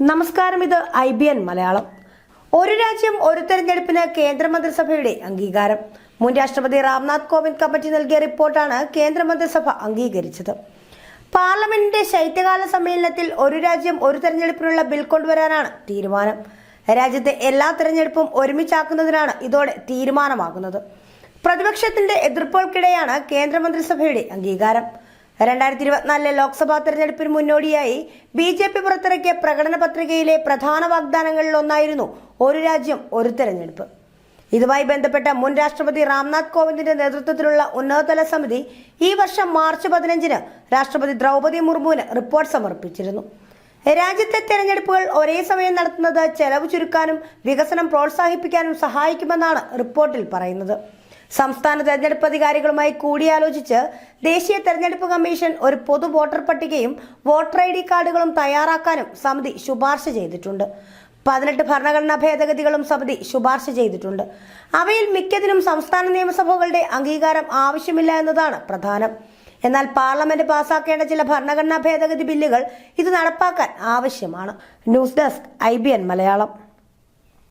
നമസ്കാരം ഇത് I B N Malayalam. ഒരു രാജ്യം ഒരു തെരഞ്ഞെടുപ്പിന് കേന്ദ്രമന്ത്രിസഭയുടെ അംഗീകാരം. മുൻ രാഷ്ട്രപതി രാംനാഥ് കോവിന്ദ് കമ്മിറ്റി നൽകിയ റിപ്പോർട്ടാണ് കേന്ദ്രമന്ത്രിസഭ അംഗീകരിച്ചത്. പാർലമെന്റിന്റെ ശൈത്യകാല സമ്മേളനത്തിൽ ഒരു രാജ്യം ഒരു തെരഞ്ഞെടുപ്പിനുള്ള ബിൽ കൊണ്ടുവരാനാണ് തീരുമാനം. രാജ്യത്തെ എല്ലാ തെരഞ്ഞെടുപ്പും ഒരുമിച്ചാക്കുന്നതിനാണ് ഇതോടെ തീരുമാനമാകുന്നത്. പ്രതിപക്ഷത്തിന്റെ എതിർപ്പുകൾക്കിടെയാണ് കേന്ദ്രമന്ത്രിസഭയുടെ അംഗീകാരം. രണ്ടായിരത്തി ഇരുപത്തിനാലിലെ ലോക്സഭാ തെരഞ്ഞെടുപ്പിന് മുന്നോടിയായി ബി ജെ പി പുറത്തിറക്കിയ പ്രകടന പത്രികയിലെ പ്രധാന വാഗ്ദാനങ്ങളിൽ ഒന്നായിരുന്നു ഒരു രാജ്യം ഒരു തെരഞ്ഞെടുപ്പ്. ഇതുമായി ബന്ധപ്പെട്ട മുൻ രാഷ്ട്രപതി രാംനാഥ് കോവിന്ദിന്റെ നേതൃത്വത്തിലുള്ള ഉന്നതതല സമിതി ഈ വർഷം മാർച്ച് പതിനഞ്ചിന് രാഷ്ട്രപതി ദ്രൗപദി മുർമുവിന് റിപ്പോർട്ട് സമർപ്പിച്ചിരുന്നു. രാജ്യത്തെ തെരഞ്ഞെടുപ്പുകൾ ഒരേ സമയം നടത്തുന്നത് ചെലവ് ചുരുക്കാനും വികസനം പ്രോത്സാഹിപ്പിക്കാനും സഹായിക്കുമെന്നാണ് റിപ്പോർട്ടിൽ പറയുന്നത്. സംസ്ഥാന തെരഞ്ഞെടുപ്പ് അധികാരികളുമായി കൂടിയാലോചിച്ച് ദേശീയ തെരഞ്ഞെടുപ്പ് കമ്മീഷൻ ഒരു പൊതു വോട്ടർ പട്ടികയും വോട്ടർ ഐ ഡി കാർഡുകളും തയ്യാറാക്കാനും സമിതി ശുപാർശ ചെയ്തിട്ടുണ്ട്. പതിനെട്ട് ഭരണഘടനാ ഭേദഗതികളും സമിതി ശുപാർശ ചെയ്തിട്ടുണ്ട്. അവയിൽ മിക്കതിനും സംസ്ഥാന നിയമസഭകളുടെ അംഗീകാരം ആവശ്യമില്ല എന്നതാണ് പ്രധാനം. എന്നാൽ പാർലമെന്റ് പാസാക്കേണ്ട ചില ഭരണഘടനാ ഭേദഗതി ബില്ലുകൾ ഇത് നടപ്പാക്കാൻ ആവശ്യമാണ്. News desk I Malayalam.